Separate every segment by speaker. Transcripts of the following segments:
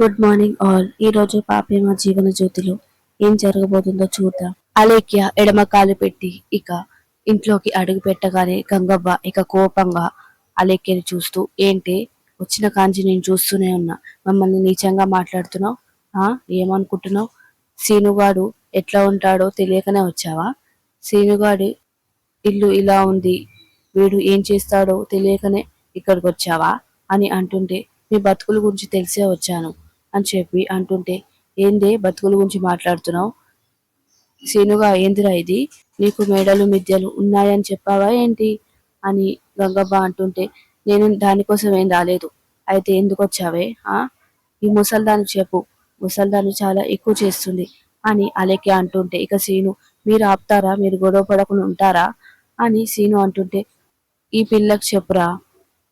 Speaker 1: Good morning all ఈ రోజు పాపేమ జీవన జ్యోతిలో ఏం జరగబోతుందో చూద్దాం. అలేఖ్య ఎడమ కాలు పెట్టి ఇక ఇంట్లోకి అడుగు పెట్టగానే గంగవ్వ ఇక కోపంగా అలేఖ్యని చూస్తూ ఏంటి వచ్చిన కాంచి నేను చూస్తూనే ఉన్నా. మమ్మల్ని నీచంగా మాట్లాడుతున్నావు? ఆ ఏమనుకుంటున్నావు? సీనుగాడు ఎట్లా ఉంటాడో తెలియకనే వచ్చావా? సీనుగాడి ఇల్లు ఇలా ఉంది. వీడు ఏం చేస్తాడో తెలియకనే ఇక్కడికి వచ్చావా? అని అంటుంటే మీ బతుకుల గురించి తెలిసే వచ్చాను. అని చెప్పి అంటుంటే ఏందే బతుకుల గురించి మాట్లాడుతున్నావు? సీనుగా ఏందిరా ఇది? నీకు మేడలు మిద్యలు ఉన్నాయని చెప్పావా ఏంటి? అని గంగవ్వ అంటుంటే నేను దానికోసం ఏం రాలేదు. అయితే ఎందుకు వచ్చావే? ఆ? ఈ ముసల్దాన్ని చెప్పు. ముసల్దాన్ని చాలా ఎక్కువ చేస్తుంది అని అలెక్కి అంటుంటే ఇక సీను మీరు ఆపుతారా? మీరు గొడవ పడకుండా ఉంటారా? అని సీను అంటుంటే ఈ పిల్లకి చెప్పురా.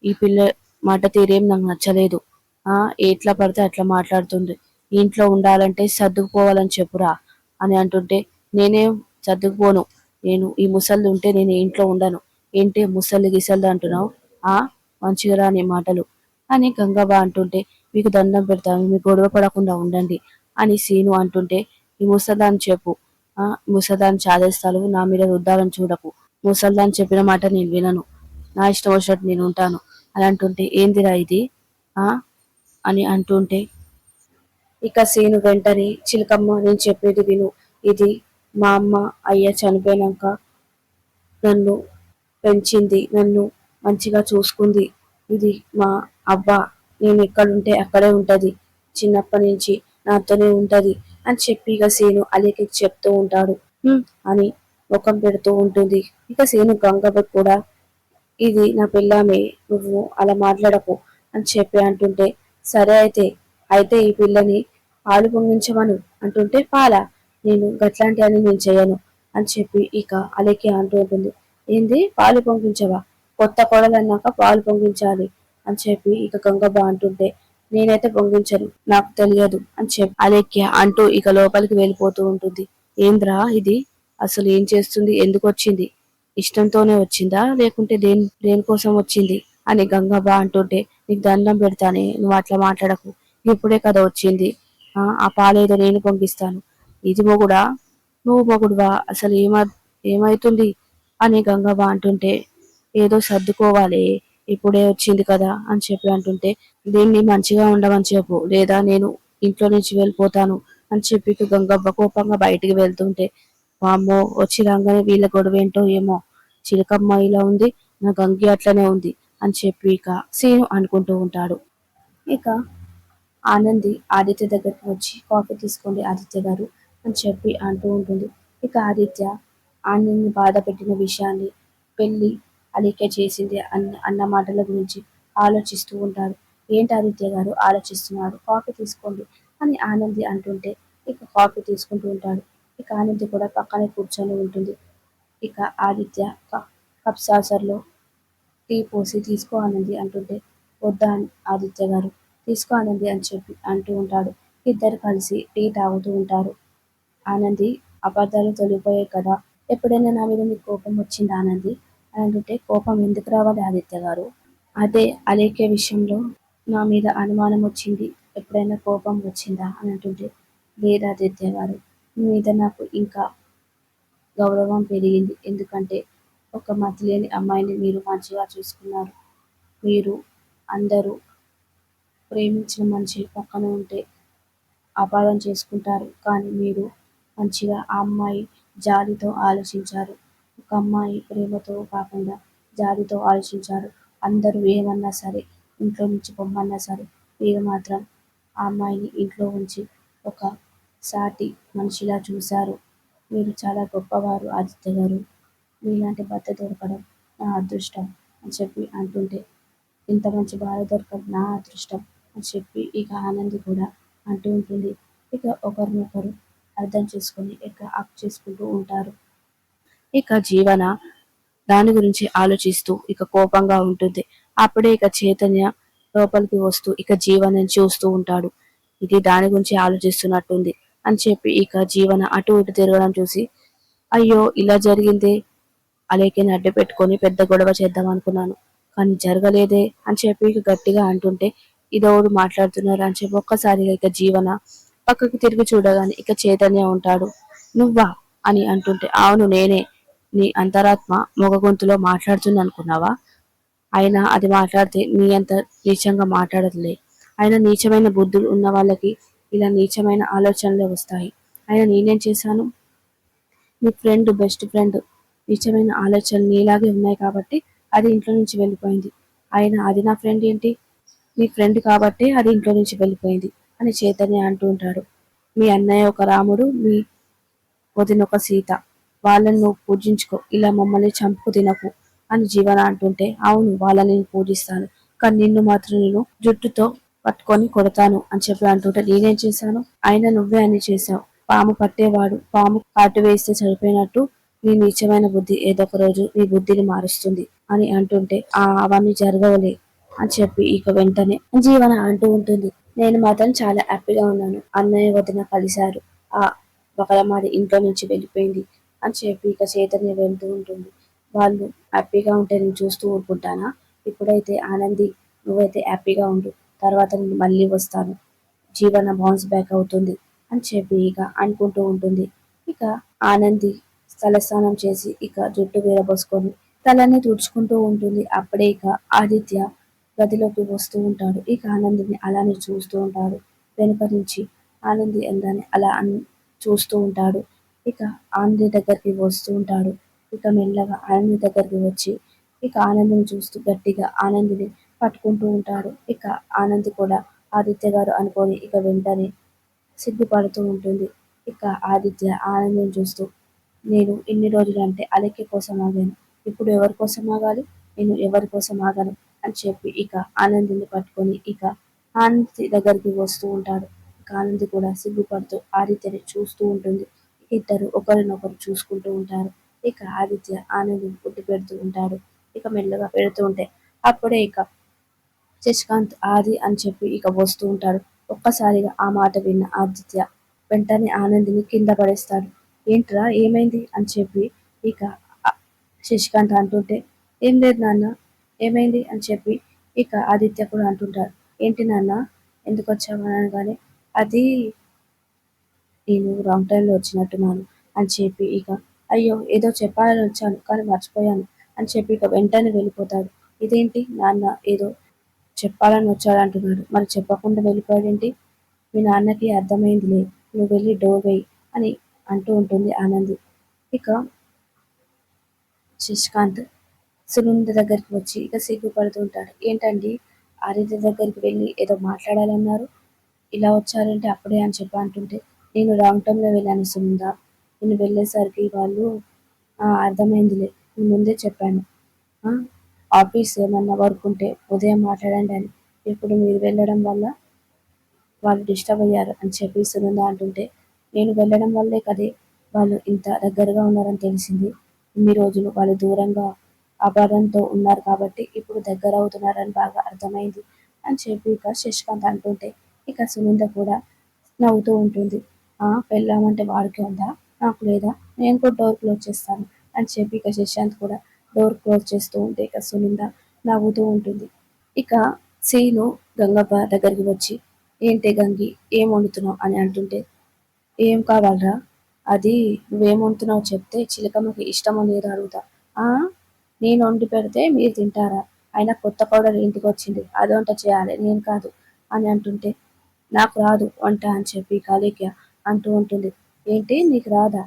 Speaker 1: ఈ పిల్ల మాట తీరేం నాకు నచ్చలేదు. ఎట్లా పడితే అట్లా మాట్లాడుతుంది ఇంట్లో ఉండాలంటే సర్దుకుపోవాలని చెప్పురా అని అంటుంటే నేనేం సర్దుకుపోను. నేను ఈ ముసళ్ళు ఉంటే నేను ఇంట్లో ఉండను. ఏంటి ముసలి గిసళ్ళు అంటున్నావు? ఆ మంచిగా రాని మాటలు అని గంగవ్వ అంటుంటే మీకు దండం పెడతాను మీకు గొడవ పడకుండా ఉండండి అని సీను అంటుంటే ఈ ముసల్దాన్ని చెప్పు. ఆ ముసల్దాన్ని చాదేస్తాలు నా మీద రుద్దాలని చూడకు. ముసల్దాన్ని చెప్పిన మాట నేను వినను. నా ఇష్టం వచ్చినట్టు నేను ఉంటాను అని అంటుంటే ఏందిరా ఇది? ఆ అని అంటుంటే ఇక సీను వెంటనే చిలకమ్మ నేను చెప్పేది విను. ఇది మా అమ్మ అయ్య చనిపోయినాక నన్ను పెంచింది నన్ను మంచిగా చూసుకుంది. ఇది మా అవ్వ. నేను ఎక్కడుంటే అక్కడే ఉంటది. చిన్నప్పటి నుంచి నాతోనే ఉంటది అని చెప్పి ఇక సీను అలీకి చెప్తూ ఉంటాడు. అని ముఖం పెడుతూ ఉంటుంది. ఇక సీను గంగవ్వ కూడా ఇది నా పిల్లమే నువ్వు అలా మాట్లాడకు అని చెప్పి అంటుంటే సరే అయితే అయితే ఈ పిల్లని పాలు పొంగించమను అంటుంటే పాల నేను గట్లాంటి అని నేను చేయను అని చెప్పి ఇక అలెక్కి అంటూ ఉంటుంది. ఏంది? పాలు పొంగించవా? కొత్త కోడలన్నాక పాలు పొంగించాలి అని చెప్పి ఇక గంగబ్బ అంటుంటే నేనైతే పొంగించను నాకు తెలియదు అని చెప్పి అలెక్య అంటూ ఇక లోపలికి వెళ్ళిపోతూ ఉంటుంది. ఏంద్రా ఇది? అసలు ఏం చేస్తుంది? ఎందుకు వచ్చింది ఇష్టంతోనే వచ్చిందా? లేకుంటే దేని దేనికోసం వచ్చింది? అని గంగవ్వ అంటుంటే నీకు దండం పెడతానే నువ్వు అట్లా మాట్లాడకు. ఇప్పుడే కదా వచ్చింది. ఆ ఆ పాలేదో నేను పంపిస్తాను ఇది మొగుడా? నువ్వు మొగుడువా? అసలు ఏమ ఏమవుతుంది అని గంగవ్వ అంటుంటే ఏదో సర్దుకోవాలి ఇప్పుడే వచ్చింది కదా అని చెప్పి అంటుంటే దీన్ని మంచిగా ఉండమని చెప్పు. లేదా నేను ఇంట్లో నుంచి వెళ్ళిపోతాను అని చెప్పి గంగవ్వ కోపంగా బయటికి వెళ్తుంటే వామ్మో వచ్చి రాగానే వీళ్ళ గొడవ ఏంటో ఏమో. చిలకమ్మ ఇలా ఉంది నా గంగి అట్లనే ఉంది. అని చెప్పి ఇక సీను అనుకుంటూ ఉంటాడు. ఇక ఆనంది ఆదిత్య దగ్గరికి వచ్చి కాఫీ తీసుకోండి ఆదిత్య గారు అని చెప్పి అంటూ ఉంటుంది. ఇక ఆదిత్య ఆనందిని బాధ పెట్టిన విషయాన్ని పెళ్ళి అలీకే చేసింది అన్న అన్న మాటల గురించి ఆలోచిస్తూ ఉంటారు ఏంటి ఆదిత్య గారు ఆలోచిస్తున్నారు? కాఫీ తీసుకోండి అని ఆనంది అంటుంటే ఇక కాఫీ తీసుకుంటూ ఉంటాడు. ఇక ఆనంది కూడా పక్కనే కూర్చొని ఉంటుంది. ఇక ఆదిత్య కప్ సాసర్లో టీ పోసి తీసుకో ఆనంది అంటుంటే వద్దా అని ఆదిత్య గారు. తీసుకో ఆనంది అని చెప్పి అంటూ ఉంటాడు. ఇద్దరు కలిసి టీ తాగుతూ ఉంటారు. ఆనంది అబద్ధాలు తొలిపోయాయి కదా ఎప్పుడైనా నా మీద మీకు కోపం వచ్చింది ఆనంది? అని అంటుంటే కోపం ఎందుకు రావాలి ఆదిత్య గారు? అదే అలేఖ్య విషయంలో నా మీద అనుమానం వచ్చింది. ఎప్పుడైనా కోపం వచ్చిందా? అని అంటుంటే లేదు ఆదిత్య గారు. మీ మీద నాకు ఇంకా గౌరవం పెరిగింది. ఎందుకంటే ఒక మతిలేని అమ్మాయిని మీరు మంచిగా చూసుకున్నారు. మీరు అందరూ ప్రేమించిన మనిషి పక్కన ఉంటే అపార్థం చేసుకుంటారు. కానీ మీరు మంచిగా ఆ అమ్మాయి జాలితో ఆలోచించారు. ఒక అమ్మాయి ప్రేమతో కాకుండా జాలితో ఆలోచించారు. అందరూ ఏమన్నా సరే ఇంట్లో నుంచి పొమ్మన్నా సరే మీరు మాత్రం ఆ అమ్మాయిని ఇంట్లో ఉంచి ఒక సాటి మనిషిలా చూశారు. మీరు చాలా గొప్పవారు ఆదిత్య గారు. మీలాంటి భర్త దొరకడం నా అదృష్టం అని చెప్పి అంటుంటే ఇంత మంచి భార్య దొరకడం నా అదృష్టం అని చెప్పి ఇక ఆనంది కూడా అంటూ ఉంటుంది. ఇక ఒకరినొకరు అర్థం చేసుకొని ఇక అప్ చేసుకుంటూ ఉంటారు. ఇక జీవన దాని గురించి ఆలోచిస్తూ ఇక కోపంగా ఉంటుంది. అప్పుడే ఇక చైతన్య లోపలికి వస్తూ ఇక జీవనం చూస్తూ ఉంటాడు. ఇది దాని గురించి ఆలోచిస్తున్నట్టుంది అని చెప్పి ఇక జీవన అటు ఇటు తిరగడం చూసి అయ్యో ఇలా జరిగిందే అలేకేని అడ్డు పెట్టుకొని పెద్ద గొడవ చేద్దాం అనుకున్నాను. కానీ జరగలేదే అని చెప్పి ఇక గట్టిగా అంటుంటే ఇదోడు మాట్లాడుతున్నారు అని చెప్పి ఒక్కసారిగా ఇక జీవన పక్కకు తిరిగి చూడగానే ఇక చైతన్య ఉంటాడు. నువ్వా? అని అంటుంటే అవును నేనే. నీ అంతరాత్మ మొగ గొంతులో మాట్లాడుతుంది అనుకున్నావా? అయినా అది మాట్లాడితే నీ అంత నీచంగా మాట్లాడదులే. అయినా నీచమైన బుద్ధులు ఉన్న వాళ్ళకి ఇలా నీచమైన ఆలోచనలే వస్తాయి. అయినా నేనేం చేశాను? నీ ఫ్రెండ్ బెస్ట్ ఫ్రెండ్ నీచమైన ఆలోచనలు నీలాగే ఉన్నాయి కాబట్టి అది ఇంట్లో నుంచి వెళ్ళిపోయింది. ఆయన అది నా ఫ్రెండ్ ఏంటి? నీ ఫ్రెండ్ కాబట్టి అది ఇంట్లో నుంచి వెళ్ళిపోయింది అని చైతన్య అంటూ ఉంటాడు. మీ అన్నయ్య ఒక రాముడు మీ వదిన ఒక సీత. వాళ్ళని నువ్వు పూజించుకో. ఇలా మమ్మల్ని చంపుకు తినకు అని జీవన అంటుంటే అవును వాళ్ళని నేను పూజిస్తాను. కానీ నిన్ను మాత్రం నేను జుట్టుతో పట్టుకొని కొడతాను అని చెప్పి అంటుంటే నేనేం చేశాను? ఆయన నువ్వే అని చేశావు. పాము పట్టేవాడు పాము కాటు వేస్తే చనిపోయినట్టు నీ నీచమైన బుద్ధి ఏదో ఒక రోజు నీ బుద్ధిని మారుస్తుంది అని అంటుంటే ఆ అవన్నీ జరగవలే అని చెప్పి ఇక వెంటనే జీవన అంటూ ఉంటుంది. నేను మాత్రం చాలా హ్యాపీగా ఉన్నాను. అన్నయ్య వదిన కలిశారు. ఆ బకలమాడి ఇంట్లో నుంచి వెళ్ళిపోయింది అని చెప్పి ఇక చైతన్య వెళ్తూ ఉంటుంది. వాళ్ళు హ్యాపీగా ఉంటే నేను చూస్తూ ఊరుకుంటానా ఇప్పుడైతే ఆనంది నువ్వైతే హ్యాపీగా ఉండు. తర్వాత నేను మళ్ళీ వస్తాను. జీవన బౌన్స్ బ్యాక్ అవుతుంది అని చెప్పి ఇక అనుకుంటూ ఉంటుంది. ఇక ఆనంది తలస్నానం చేసి ఇక జుట్టు వేరబోసుకొని తలని తుడుచుకుంటూ ఉంటుంది. అప్పుడే ఇక ఆదిత్య గదిలోకి వస్తూ ఉంటాడు. ఇక ఆనందిని అలానే చూస్తూ ఉంటాడు. వెనుక నుంచి ఆనంది ఎందని అలా చూస్తూ ఉంటాడు. ఇక ఆనంది దగ్గరికి వస్తూ ఉంటాడు. ఇక మెల్లగా ఆనంది దగ్గరికి వచ్చి ఇక ఆనందిని చూస్తూ గట్టిగా ఆనందిని పట్టుకుంటూ ఉంటాడు. ఇక ఆనంది కూడా ఆదిత్య గారు అనుకొని ఇక వెంటనే సిగ్గుపడుతూ ఉంటుంది. ఇక ఆదిత్య ఆనందిని చూస్తూ నేను ఇన్ని రోజులు అంటే అలెక్కి కోసం ఆగాను. ఇప్పుడు ఎవరి కోసం ఆగాలి? నేను ఎవరి కోసం ఆగాను? అని చెప్పి ఇక ఆనందిని పట్టుకొని ఇక ఆనంది దగ్గరికి వస్తూ ఉంటాడు. ఇక ఆనంది కూడా సిగ్గుపడుతూ ఆదిత్యని చూస్తూ ఉంటుంది. ఇద్దరు ఒకరినొకరు చూసుకుంటూ ఉంటారు. ఇక ఆదిత్య ఆనందిని పుట్టి పెడుతూ ఉంటాడు. ఇక మెల్లగా పెడుతూ ఉంటే అప్పుడే ఇక శశికాంత్ ఆది అని చెప్పి ఇక వస్తూ ఉంటాడు. ఒక్కసారిగా ఆ మాట విన్న ఆదిత్య వెంటనే ఆనందిని కింద పడేస్తాడు. ఏంట్రా ఏమైంది అని చెప్పి ఇక శశికాంత్ అంటుంటే ఏం లేదు నాన్న ఏమైంది అని చెప్పి ఇక ఆదిత్య కూడా అంటుంటాడు ఏంటి నాన్న ఎందుకు వచ్చావు? అనగానే అది నేను రాంగ్ టైంలో వచ్చినట్టున్నాను అని చెప్పి ఇక అయ్యో ఏదో చెప్పాలని వచ్చాను కానీ మర్చిపోయాను అని చెప్పి ఇక వెంటనే వెళ్ళిపోతాడు. ఇదేంటి నాన్న ఏదో చెప్పాలని వచ్చాడంటున్నాడు మరి చెప్పకుండా వెళ్ళిపోయాడేంటి? మీ నాన్నకి అర్థమైందిలే నువ్వు వెళ్ళి డోర్ వేయి అని అంటూ ఉంటుంది ఆనంది. ఇక శశికాంత్ సునంద దగ్గరికి వచ్చి ఇక సిగ్గుపడుతూ ఉంటాడు. ఏంటండి? ఆదిత్య దగ్గరికి వెళ్ళి ఏదో మాట్లాడాలన్నారు. ఇలా వచ్చారంటే అప్పుడే అని చెప్పి అంటుంటే నేను రాంగ్ టైంలో వెళ్ళాను సునంద నేను వెళ్ళేసరికి వాళ్ళు అర్థమైందిలే. నేను ముందే చెప్పాను. ఆఫీస్ ఏమన్నా వర్క్ ఉంటే ఉదయం మాట్లాడండి అని. ఇప్పుడు మీరు వెళ్ళడం వల్ల వాళ్ళు డిస్టర్బ్ అయ్యారు అని చెప్పి సునంద అంటుంటే నేను వెళ్ళడం వల్లే కదే వాళ్ళు ఇంత దగ్గరగా ఉన్నారని తెలిసింది. ఇన్ని రోజులు వాళ్ళు దూరంగా అపారంతో ఉన్నారు కాబట్టి ఇప్పుడు దగ్గర అవుతున్నారని బాగా అర్థమైంది అని చెప్పి ఇక శశికాంత్ అంటుంటే ఇక సునీత కూడా నవ్వుతూ ఉంటుంది. ఆ పెళ్ళామంటే వాడికి ఉందా? నాకు లేదా? నేను కూడా డోర్ క్లోజ్ చేస్తాను అని చెప్పి ఇక శశాంత్ కూడా డోర్ క్లోజ్ చేస్తూ ఉంటే ఇక సునీత నవ్వుతూ ఉంటుంది. ఇక సీను గంగప్ప దగ్గరికి వచ్చి ఏంటి గంగి ఏం వండుతున్నావు? అని అంటుంటే ఏం కావాలరా? అది నువ్వేం వండుతున్నావు చెప్తే చిలకమ్మకి ఇష్టమో లేదో అడుగుతా. ఆ? నేను వండి పెడితే మీరు తింటారా? అయినా కొత్త పౌడర్ ఇంటికి వచ్చింది. అది వంట చేయాలి. నేను కాదు అని అంటుంటే నాకు రాదు వంట అని చెప్పి కాలేక్య అంటూ ఉంటుంది. ఏంటి? నీకు రాదా?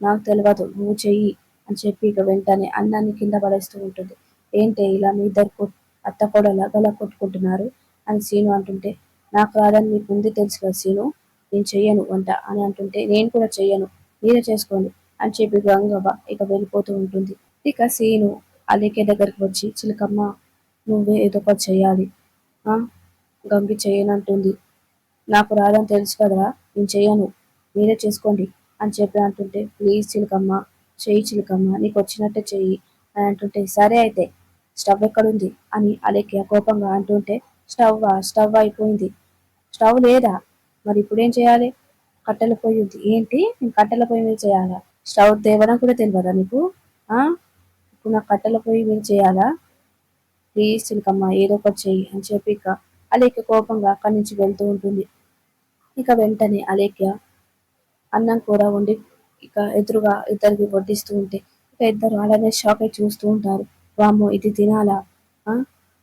Speaker 1: నాకు తెలియదు నువ్వు చెయ్యి అని చెప్పి ఇక వెంటనే అన్నాన్ని కింద పడేస్తూ ఉంటుంది. ఏంటి ఇలా మీ ఇద్దరు అత్త కూడా లగల కొట్టుకుంటున్నారు? అని సీను అంటుంటే నాకు రాదని మీకు ముందే తెలుసు కదా సీను. నేను చెయ్యను వంట అని అంటుంటే నేను కూడా చెయ్యను మీరే చేసుకోండి అని చెప్పి గంగవ్వ ఇక వెళ్ళిపోతూ ఉంటుంది. ఇక సీను అలికే దగ్గరికి వచ్చి చిలకమ్మ నువ్వే ఏదో ఒకటి చేయాలి గంగి చేయనంటుంది. నాకు రాదని తెలుసు కదరా నేను చెయ్యను మీరే చేసుకోండి అని చెప్పి అంటుంటే ప్లీజ్ చిలకమ్మ చెయ్యి చిలకమ్మ నీకు వచ్చినట్టే చెయ్యి అని అంటుంటే సరే అయితే స్టవ్ ఎక్కడుంది? అని అలెక్య కోపంగా అంటుంటే స్టవ్ స్టవ్ అయిపోయింది. స్టవ్ లేదా? మరి ఇప్పుడు ఏం చేయాలి? కట్టెల పొయ్యి ఉంది. ఏంటి? నేను కట్టెల పొయ్యి మీద చేయాలా? స్టవ్ తేవడం కూడా తెలియదా నీకు? ఇప్పుడు నాకు కట్టెల పొయ్యి మీద చేయాలా? ప్లీజ్ చిలకమ్మ ఏదో ఒకటి చెయ్యి అని చెప్పి ఇక అలేఖ్య కోపంగా అక్కడి నుంచి వెళ్తూ ఉంటుంది. ఇక వెంటనే అలేఖ్య అన్నం కూర వండి ఇక ఎదురుగా ఇద్దరికి వడ్డిస్తూ ఉంటే ఇక ఇద్దరు అలానే షాక్ అయి చూస్తూ ఉంటారు. వామ్మో ఇది తినాలా? ఆ?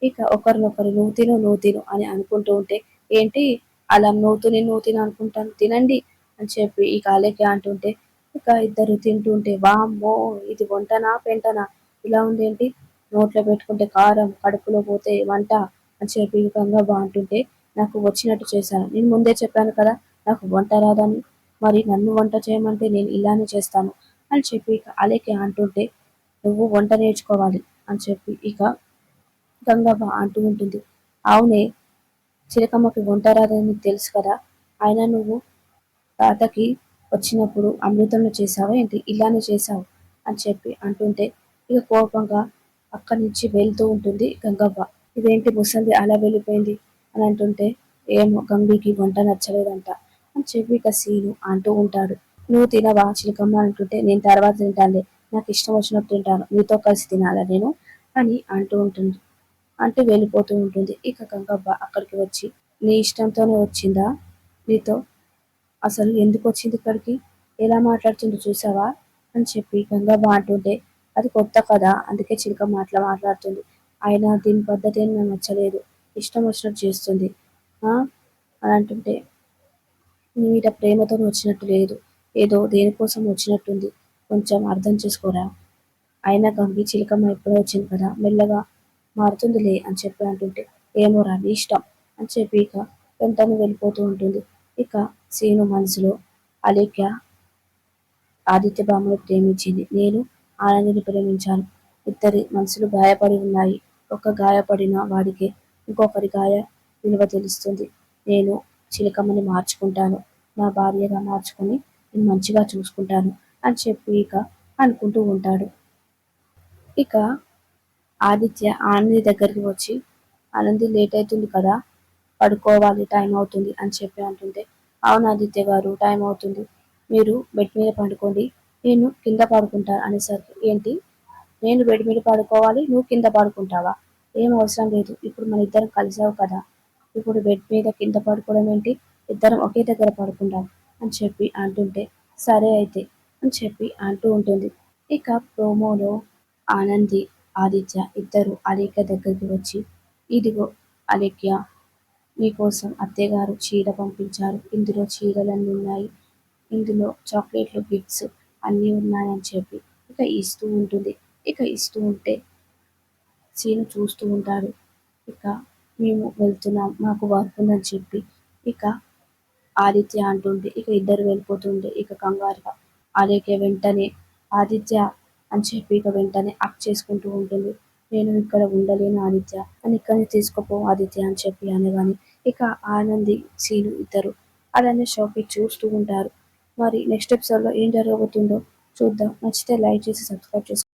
Speaker 1: ఇక ఒకరినొకరు నువ్వు తిను నువ్వు తిను అని అనుకుంటూ ఉంటే ఏంటి? అలా నువ్వు తిని నువ్వు అనుకుంటాను తినండి అని చెప్పి ఈ కాలేకి అంటుంటే ఇక ఇద్దరు తింటుంటే వామ్మో ఇది వంటనా పెంటనా? ఇలా ఉంది ఏంటి? నోట్లో పెట్టుకుంటే కారం కడుపులో పోతే వంట అని చెప్పి గంగవ్వ అంటుంటే నాకు వచ్చినట్టు చేశాను. నేను ముందే చెప్పాను కదా నాకు వంట రాదని. మరి నన్ను వంట చేయమంటే నేను ఇలానే చేస్తాను అని చెప్పి ఇక అలేకే అంటుంటే నువ్వు వంట నేర్చుకోవాలి అని చెప్పి ఇక గంగవ్వ అంటూ ఉంటుంది. అవునే చిలకమ్మకి వంట రాదని తెలుసు కదా. అయినా నువ్వు తాతకి వచ్చినప్పుడు అమృతంలో చేసావా ఏంటి? ఇలానే చేసావు అని చెప్పి అంటుంటే ఇక కోపంగా అక్కడి నుంచి వెళ్తూ ఉంటుంది గంగవ్వ. ఇదేంటి ముసలి అలా వెళ్ళిపోయింది అని అంటుంటే ఏమో గంగికి వంట నచ్చలేదంట అని చెప్పి ఇక సీను అంటూ ఉంటాడు. నువ్వు తినవా చిలకమ్మ అంటుంటే నేను తర్వాత తింటానులే నాకు ఇష్టం వచ్చినట్టు తింటాను నీతో కలిసి తినాలా నేను అని అంటూ ఉంటుంది. అంటే వెళ్ళిపోతూ ఉంటుంది. ఇక గంగవ్వ అక్కడికి వచ్చి నీ ఇష్టంతోనే వచ్చిందా? నీతో? అసలు ఎందుకు వచ్చింది ఇక్కడికి? ఎలా మాట్లాడుతుందో చూసావా? అని చెప్పి గంగవ్వ అంటుంటే అది కొత్త కదా అందుకే చిలుక మాటలు మాట్లాడుతుంది. అయినా దీని పద్ధతి ఏం నాకు నచ్చలేదు. ఇష్టం వచ్చినట్టు చేస్తుంది. అని అంటుంటే నీ మీద ప్రేమతో వచ్చినట్టు లేదు. ఏదో దేనికోసం వచ్చినట్టుంది. కొంచెం అర్థం చేసుకోరా? అయినా గంగి చిలకమ్మ ఎప్పుడో వచ్చింది కదా మెల్లగా మారుతుందిలే అని చెప్పి అంటుంటే ఏమోరా నీ ఇష్టం అని చెప్పి ఇక వెంటనే వెళ్ళిపోతూ ఉంటుంది. ఇక సీను మనసులో అలేఖ్య ఆదిత్య భామను ప్రేమించింది. నేను ఆనందిని ప్రేమించాను. ఇద్దరి మనసులు గాయపడి ఉన్నాయి. ఒక గాయపడిన వాడికి ఇంకొకరి గాయ విలువ తెలుస్తుంది. నేను చిలకమ్మని మార్చుకుంటాను. నా భార్యగా మార్చుకొని నేను మంచిగా చూసుకుంటాను అని చెప్పి ఇక అనుకుంటూ ఉంటాడు. ఇక ఆదిత్య ఆనంది దగ్గరికి వచ్చి ఆనంది లేట్ అవుతుంది కదా పడుకోవాలి టైం అవుతుంది అని చెప్పి అంటుంటే అవును ఆదిత్య గారు టైం అవుతుంది. మీరు బెడ్ మీద పడుకోండి. నేను కింద పడుకుంటాను అనేసరికి ఏంటి? నేను బెడ్ మీద పడుకోవాలి నువ్వు కింద పడుకుంటావా? ఏం అవసరం లేదు. ఇప్పుడు మన ఇద్దరం కలిసావు కదా. ఇప్పుడు బెడ్ మీద కింద పడుకోవడం ఏంటి? ఇద్దరం ఒకే దగ్గర పడుకుంటాం అని చెప్పి అంటుంటే సరే అయితే అని చెప్పి అంటూ ఉంటుంది. ఇక ప్రోమోలో ఆనంది. ఆదిత్య ఇద్దరు అలేఖ్య దగ్గరికి వచ్చి ఇదిగో అలేఖ్య నీకోసం అత్తయ్య గారు చీర పంపించారు. ఇందులో చీరలన్నీ ఉన్నాయి. ఇందులో చాక్లెట్లు గిఫ్ట్స్ అన్నీ ఉన్నాయని చెప్పి ఇక ఇస్తూ ఉంటుంది. ఇక ఇస్తూ ఉంటే సీను చూస్తూ ఉంటాడు. ఇక మేము వెళ్తున్నాం. మాకు వర్క్ ఉందని చెప్పి ఇక ఆదిత్య అంటుంటే ఇక ఇద్దరు వెళ్ళిపోతుంటే ఇక కంగారుగా ఆదిత్య వెంటనే ఆదిత్య అని చెప్పి ఇక వెంటనే అప్ చేసుకుంటూ ఉంటుంది. నేను ఇక్కడ ఉండలేను ఆదిత్య. అని ఇక్కడ తీసుకుపో ఆదిత్య అని చెప్పి అనగానే ఇక ఆనంది సీను ఇద్దరు అలానే షాప్కి చూస్తూ ఉంటారు. మరి నెక్స్ట్ ఎపిసోడ్లో ఏం జరగబోతుందో చూద్దాం. నచ్చితే లైక్ చేసి సబ్స్క్రైబ్ చేసుకోండి.